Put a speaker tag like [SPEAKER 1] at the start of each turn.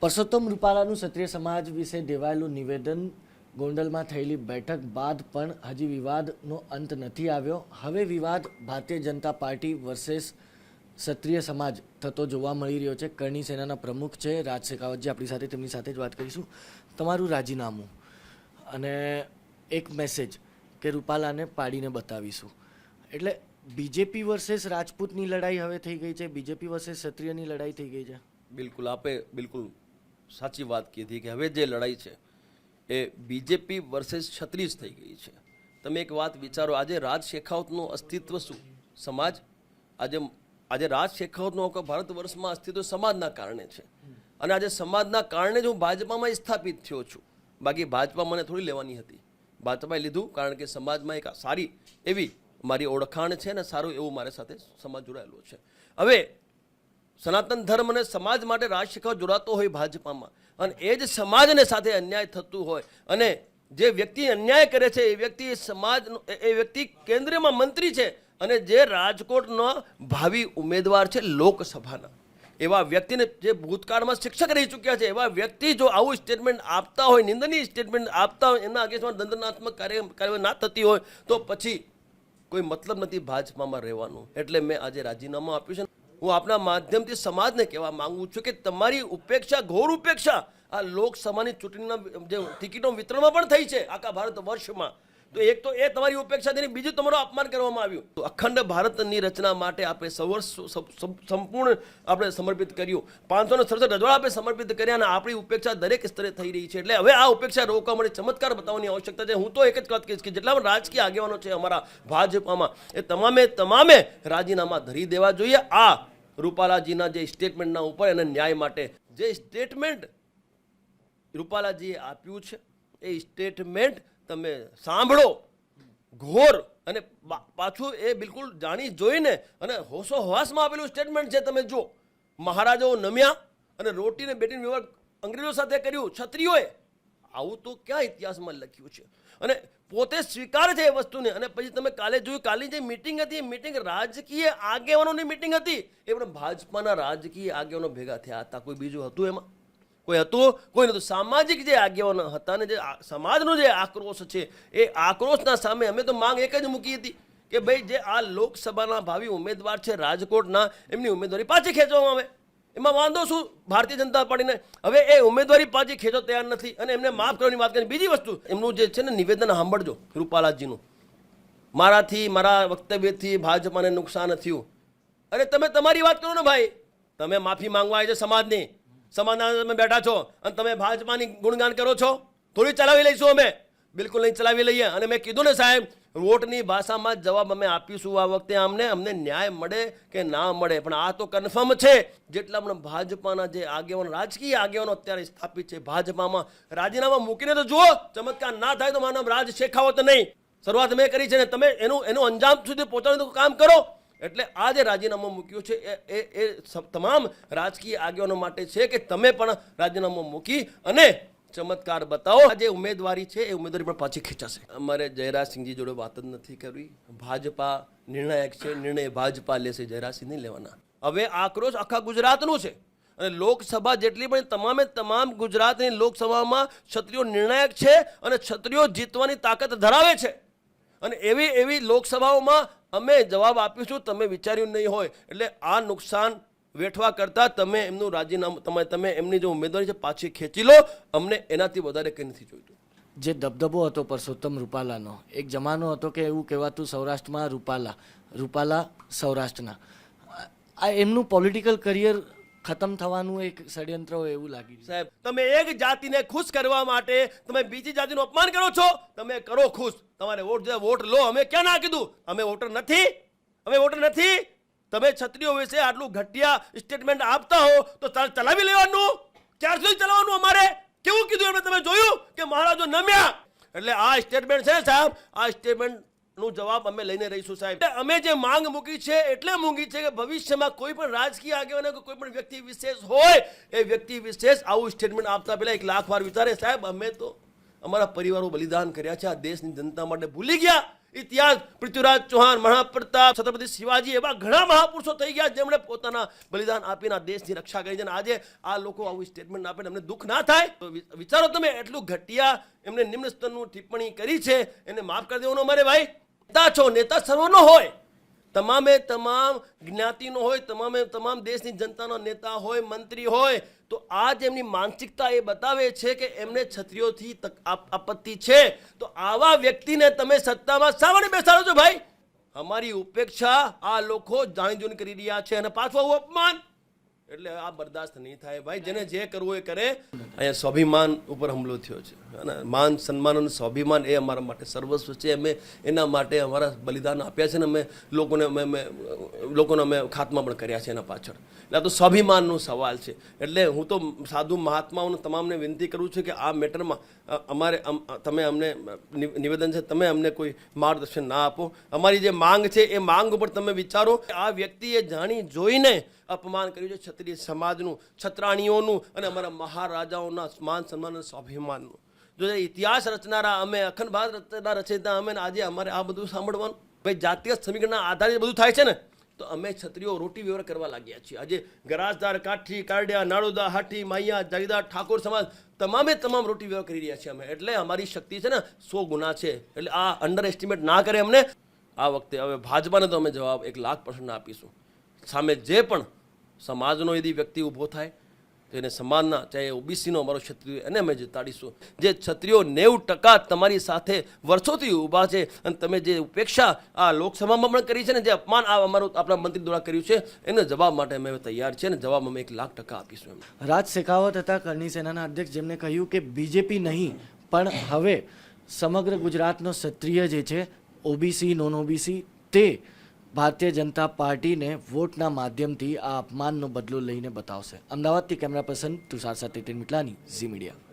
[SPEAKER 1] પરસોત્તમ રૂપાલાનું ક્ષત્રિય સમાજ વિશે દેવાયેલું નિવેદન ગોંડલમાં થયેલી બેઠક બાદ પણ હજી વિવાદનો અંત નથી આવ્યો. હવે વિવાદ ભારતીય જનતા પાર્ટી વર્સેસ ક્ષત્રિય સમાજ થતો જોવા મળી રહ્યો છે. કરણી સેનાના પ્રમુખ છે રાજ શેખાવતજી. આપણી સાથે તેમની સાથે જ વાત કરીશું. તમારું રાજીનામું અને એક મેસેજ કે રૂપાલાને પાડીને બતાવીશું. એટલે બીજેપી વર્સેસ રાજપૂતની લડાઈ હવે થઈ ગઈ છે. બીજેપી વર્સેસ ક્ષત્રિયની લડાઈ થઈ ગઈ છે.
[SPEAKER 2] બિલકુલ, આપે બિલકુલ સાચી વાત કીધી કે હવે જે લડાઈ છે, એ બીજેપી વર્સેસ છત્રીસ થઈ ગઈ છે. તમે એક વાત વિચારો, આજે રાજ શેખાવતનું અસ્તિત્વ શું? સમાજ? આજે આજે રાજ શેખાવતનું આખા ભારત વર્ષમાં અસ્તિત્વ સમાજના કારણે છે. અને આજે સમાજના કારણે જ હું ભાજપામાં સ્થાપિત થયો છું. બાકી ભાજપા મને થોડી લેવાની હતી. ભાજપાએ લીધું કારણ કે સમાજમાં એક સારી એવી મારી ઓળખાણ છે અને સારું એવું મારી સાથે સમાજ જોડાયેલો છે. હવે સનાતન ધર્મ અને સમાજ માટે રાજ જોડાતો હોય ભાજપામાં. અને એ જ સમાજને સાથે અન્યાય થતું હોય. અને જે વ્યક્તિ અન્યાય કરે છે, એ વ્યક્તિ સમાજ એ વ્યક્તિ કેન્દ્રમાં મંત્રી છે, અને જે રાજકોટનો ભાવિ ઉમેદવાર છે લોકસભાના. એવા વ્યક્તિને જે ભૂતકાળમાં શિક્ષક રહી ચૂક્યા છે, એવા વ્યક્તિ જો આવું સ્ટેટમેન્ટ આપતા હોય, નિંદનીય સ્ટેટમેન્ટ આપતા હોય એમના અગેન્સ્ટમાં દંડનાત્મક કાર્ય કાર્યવાહી ના થતી હોય, તો પછી કોઈ મતલબ નથી ભાજપામાં રહેવાનું. એટલે મેં આજે રાજીનામું આપ્યું છે. હું આપના માધ્યમથી સમાજને કહેવા માંગુ છું કે તમારી ઉપેક્ષા, ઘોર ઉપેક્ષા આ લોકસભાની ચૂંટણીના જે ટિકિટો વિતરણમાં પણ થઈ છે આખા ભારત વર્ષમાં તો એક તો એ તમારી ઉપેક્ષા થઈને બીજું તમારું અપમાન કરવામાં આવ્યું. તો અખંડ ભારતની રચના માટે આપણે સવર્ષ સંપૂર્ણ આપણે સમર્પિત કર્યું. પાંચસો ને સડસઠ રજવાડા આપણે સમર્પિત કર્યા અને આપણી ઉપેક્ષા દરેક સ્તરે થઈ રહી છે. એટલે હવે આ ઉપેક્ષા રોકવા માટે ચમત્કાર બતાવવાની આવશ્યકતા છે. હું તો એક જ વાત કહીશ કે જેટલા પણ રાજકીય આગેવાનો છે અમારા ભાજપામાં, એ તમામે તમામે રાજીનામા ધરી દેવા જોઈએ. આ રૂપાલાજીના જે સ્ટેટમેન્ટના ઉપર અને ન્યાય માટે, જે સ્ટેટમેન્ટ રૂપાલાજીએ આપ્યું છે, એ સ્ટેટમેન્ટ તમે સાંભળો. ઘોર અને પાછું એ બિલકુલ જાણી જોઈને અને હોશો હવાસમાં આપેલું સ્ટેટમેન્ટ છે, તમે જો મહારાજાઓ નમ્યા અને રોટીને બેટીને વ્યવહાર અંગ્રેજો સાથે કર્યું. ક્ષત્રિયોએ આવું તો ક્યાં ઇતિહાસમાં લખ્યું છે? અને પોતે સ્વીકારે છે એ વસ્તુને. અને પછી તમે કાલે જોયું, કાલની જે મિટિંગ હતી, એ મિટિંગ રાજકીય આગેવાનોની મિટિંગ હતી. એ પણ ભાજપાના રાજકીય આગેવાનો ભેગા થયા હતા. કોઈ બીજું હતું એમાં? કોઈ હતું, કોઈ નહોતું. સામાજિક જે આગેવાનો હતા ને જે સમાજનો જે આક્રોશ છે, એ આક્રોશના સામે અમે તો માંગ એક જ મૂકી હતી કે ભાઈ જે આ લોકસભાના ભાવિ ઉમેદવાર છે રાજકોટના, એમની ઉમેદવારી પાછી ખેંચવામાં આવે. એમાં વાંધો શું? ભારતીય જનતા પાર્ટીને. હવે એ ઉમેદવારી પાછી ખેંચો તૈયાર નથી અને એમને માફ કરવાની વાત કરી બીજી વસ્તુ, એમનું જે છે ને નિવેદન સાંભળજો રૂપાલાજીનું મારાથી, મારા વક્તવ્યથી ભાજપાને નુકસાન થયું. અરે તમે તમારી વાત કરો ને ભાઈ. તમે માફી માંગવા આવી છે સમાજની. સમાજના તમે બેઠા છો અને તમે ભાજપાની ગુણગાન કરો છો, થોડી ચલાવી લઈશું અમે. બિલકુલ નહીં ચલાવી લઈએ. અને મેં કીધું ને સાહેબ વોટની ભાષામાં જવાબ અમે આપીશું આ વખતે અમને અમને ન્યાય મળે કે ના મળે? પણ આ તો કન્ફર્મ છે. જેટલા પણ ભાજપાના જે આગેવાનો, રાજકીય આગેવાનો અત્યારે સ્થાપિત છે ભાજપામાં, રાજીનામા મૂકીને તો જુઓ, ચમત્કાર ના થાય તો માનવ રાજ શેખાવત નહીં. શરૂઆત મેં કરી છે ને તમે એનું એનું અંજામ સુધી પહોંચાડવાનું કામ કરો. એટલે આ જે રાજીનામું મૂક્યું છે, એ એ તમામ રાજકીય આગેવાનો માટે છે કે તમે પણ રાજીનામું મૂકી અને ચમત્કાર બતાવો. જે ઉમેદવારી છે, એ ઉમેદવારી પણ પાછી ખેંચાશે. અમારે જયરાજસિંહજી જોડે વાત જ નથી કરવી ભાજપા નિર્ણાયક છે, નિર્ણય ભાજપા લેશે, જયરાજસિંહ નહીં લેવાના. હવે આક્રોશ આખા ગુજરાતનું છે. અને લોકસભા જેટલી પણ તમામે તમામ ગુજરાતની લોકસભામાં ક્ષત્રિયો નિર્ણાયક છે અને ક્ષત્રિયો જીતવાની તાકાત ધરાવે છે. અને એવી એવી લોકસભાઓમાં અમે જવાબ આપીશું, તમે વિચાર્યું નહીં હોય. એટલે આ નુકસાન વેઠવા કરતાં તમે એમનું રાજીનામું, તમે તમે એમની જે ઉમેદવારી છે પાછી ખેંચી લો. અમને એનાથી વધારે કંઈ નથી જોઈતું.
[SPEAKER 1] જે દબદબો હતો પરસોત્તમ રૂપાલાનો, એક જમાનો હતો કે એવું કહેવાતું સૌરાષ્ટ્રમાં રૂપાલા રૂપાલા સૌરાષ્ટ્રના. આ એમનું પોલિટિકલ કરિયર ખતમ થવાનું એક ષડયંત્ર હોય એવું લાગી રહ્યું.
[SPEAKER 2] સાહેબ, તમે એક જાતિને ખુશ કરવા માટે તમે બીજી જાતિનું અપમાન કરો છો? તમે કરો ખુશ. તમારે વોટ જે વોટ લો. અમે ક્યાં ના કીધું? અમે વોટર નથી. અમે વોટર નથી. તમે છત્રીઓ વિશે આટલું ઘટિયા સ્ટેટમેન્ટ આપતા હો, તો ચાલ ચલાવી લેવાનું. ક્યાર સુધી ચલાવવાનું અમારે? કેવું કીધું એમણે? તમે જોયું કે મહારાજો નમ્યા? એટલે આ સ્ટેટમેન્ટ છે સાહેબ, આ સ્ટેટમેન્ટ નું જવાબ અમે લઈને રહીશું સાહેબ. અમે જે માંગ મૂકી છે, એટલે મૂકી છે કે ભવિષ્યમાં કોઈ પણ રાજકીય આગેવાનો કે કોઈ પણ વ્યક્તિ વિશેષ હોય, એ વ્યક્તિ વિશેષ આવું સ્ટેટમેન્ટ આપતા પહેલા એક લાખ વાર વિચારે, સાહેબ, અમે તો અમારા પરિવારો બલિદાન કર્યા છે, આ દેશની જનતા માટે ભૂલી ગયા. ઇતિહાસ, પૃથ્વીરાજ ચૌહાણ, મહાપ્રતાપ, છત્રપતિ શિવાજી એવા ઘણા મહાપુરુષો થઈ ગયા જેમણે પોતાના બલિદાન આપીને આ દેશની રક્ષા કરી છે. અને આજે આ લોકો આવું સ્ટેટમેન્ટ આપે એમને દુઃખ ના થાય. તો વિચારો તમે, એટલું ઘટિયા એમને નિમ્ન સ્તરનું ટિપ્પણી કરી છે. એને માફ કરી દેવાનો મારે ભાઈ. નેતા છો, નેતા સર્વનો હોય. તમામે તમામ જ્ઞાતિનો હોય, તમામે તમામ દેશની જનતાનો નેતા હોય, મંત્રી હોય, તો આ જ એમની માનસિકતા એ બતાવે છે કે એમને છત્રીઓથી આપત્તિ છે. તો આવા વ્યક્તિને તમે સત્તામાં માટે બેસાડો છો ભાઈ? અમારી ઉપેક્ષા આ લોકો જાણી જોઈને કરી રહ્યા છે અને પાછું આવું અપમાન એટલે આ બરદાસ્ત નહીં થાય. ભાઈ, જેને જે કરવું એ કરે. અહીંયા સ્વાભિમાન ઉપર હુમલો થયો છે. અને માન સન્માન અને સ્વાભિમાન એ અમારા માટે સર્વસ્વ છે. અમે એના માટે અમારા બલિદાન આપ્યા છે ને અમે લોકોને અમે અમે લોકોને અમે ખાતમા પણ કર્યા છે એના પાછળ. એટલે આ તો સ્વાભિમાનનો સવાલ છે. એટલે હું તો સાધુ મહાત્માઓને તમામને વિનંતી કરું છું કે આ મેટરમાં અમારે તમે અમને નિવેદન છે, તમે અમને કોઈ માર્ગદર્શન ના આપો. અમારી જે માંગ છે, એ માંગ ઉપર તમે વિચારો. આ વ્યક્તિએ જાણી જોઈને અપમાન કર્યું છે ક્ષત્રિય સમાજનું છત્રાણીઓનું અને અમારા મહારાજાઓના માન સન્માન અને સ્વાભિમાનનું. જો ઇતિહાસ રચનારા અમે, અખંડ ભારત રચના રચયિતા અમે આજે અમારે આ બધું સાંભળવાનું, ભાઈ જાતીય સમીકરણના આધારે બધું થાય છે ને, તો અમે છત્રીઓ રોટી વ્યવહાર કરવા લાગ્યા છીએ. આજે ગરાજદાર કાઠી, કારડિયા, નાડોદા હાઠી માયા જાગીદાર ઠાકોર સમાજ તમામે તમામ રોટી વ્યવહાર કરી રહ્યા છીએ અમે. એટલે અમારી શક્તિ છે ને સો ગુના છે. એટલે આ અંડર એસ્ટિમેટ ના કરે અમને. આ વખતે હવે ભાજપાને તો અમે જવાબ એક લાખ પર્સન્ટ આપીશું. સામે જે પણ સમાજનો યદી વ્યક્તિ ઊભો થાય, તો એને સમાજના, ચાહે ઓબીસીનો અમારો ક્ષત્રિય, એને અમે જતાડીશું જે ક્ષત્રિયો નેવું ટકા તમારી સાથે વર્ષોથી ઊભા છે અને તમે જે ઉપેક્ષા આ લોકસભામાં પણ કરી છે ને, જે અપમાન આ અમારું આપણા મંત્રી દ્વારા કર્યું છે, એને જવાબ માટે અમે તૈયાર છીએ અને જવાબ અમે એક લાખ ટકા આપીશું એમ
[SPEAKER 1] રાજ શેખાવત હતા કરણી સેનાના અધ્યક્ષ જેમને કહ્યું કે બીજેપી નહીં, પણ હવે સમગ્ર ગુજરાતનો ક્ષત્રિય જે છે, ઓબીસી નોન ઓબીસી તે ભારતીય જનતા પાર્ટીને વોટના માધ્યમથી આ અપમાનનો બદલો લઈને બતાવશે. અમદાવાદથી કેમેરા પર્સન તુષાર સાથે મિટલાની ઝી મીડિયા.